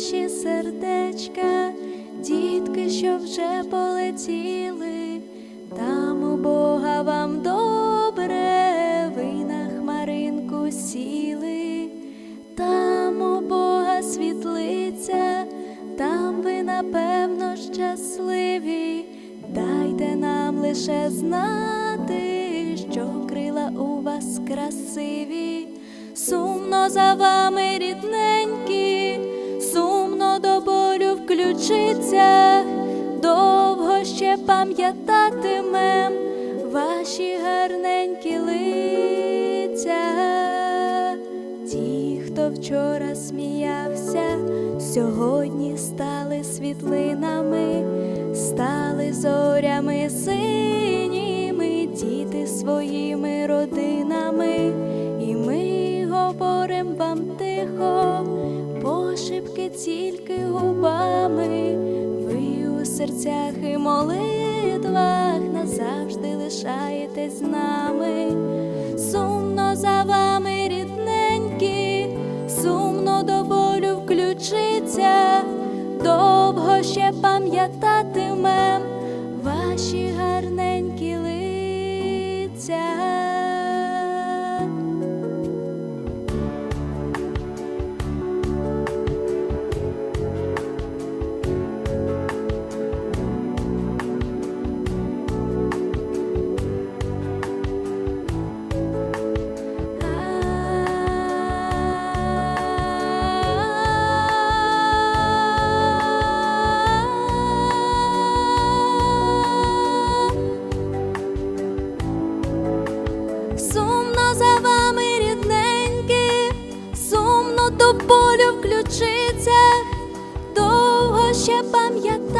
наші сердечка, дітки, що вже полетіли, там у Бога вам добре, ви на хмаринку сіли, там у Бога світлиця, там ви напевно щасливі. Дайте нам лише знати, що крила у вас красиві, сумно за вами рідненькі, в довго ще пам'ятатимем ваші гарненькі лиця. Ті, хто вчора сміявся, сьогодні стали світлинами, стали зорями синіми, діти своїми родинами, і ми говорим вам тихо, пошепки тільки у серцях і молитвах назавжди лишаєтесь з нами, сумно за вами рідненькі, сумно до болю включиться, довго ще пам'ятатимем ваші гарненькі до болю в ключицях, довго ще пам'ятатимем